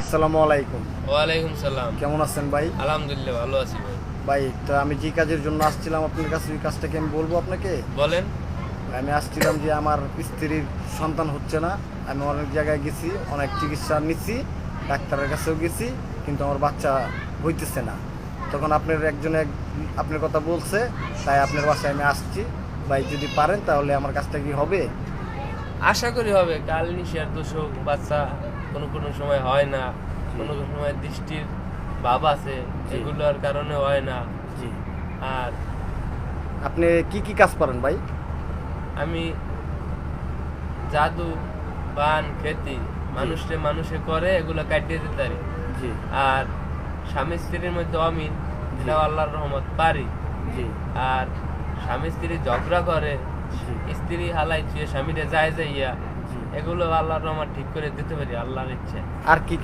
আসসালামু আলাইকুম। ওয়ালাইকুম সালাম। কেমন আছেন ভাই? আলহামদুলিল্লাহ ভালো আছি ভাই। ভাই তো আমি যে কাজের জন্য আসছিলাম আপনার কাছে ওই কাজটা কি আমি বলব আপনাকে? বলেন। আমি আসছিলাম যে আমার স্ত্রীর সন্তান হচ্ছে না আমি অনেক জায়গায় গেছি অনেক চিকিৎসা নিচ্ছি ডাক্তারের কাছেও গেছি কিন্তু আমার বাচ্চা হইতেছে না। তখন আপনার একজন এক আপনার কথা বলছে তাই আপনার বাসায় আমি আসছি। ভাই যদি পারেন তাহলে আমার কাজটা কি হবে? আশা করি হবে। কাল নিশার দোষক বাচ্চা কোনো কোনো সময় হয় না কোনো কোনো সময় দৃষ্টির ভাব আছে এগুলোর কারণে হয় না। জি। আর আপনি কি কি কাজ পারেন ভাই? আমি জাদু বান খেতি মানুষে মানুষে করে এগুলো কাটিয়ে দিতে পারি। জি। আর স্বামী স্ত্রীর মধ্যে অমিল এটাও আল্লাহর রহমত পারি। জি। আর স্বামী স্ত্রী ঝগড়া করে স্ত্রী হালাই ছুঁয়ে স্বামীরে যায় যাইয়া এগুলো আল্লাহর আমার ঠিক করে দিতে পারি আল্লাহর ইচ্ছে। আর কি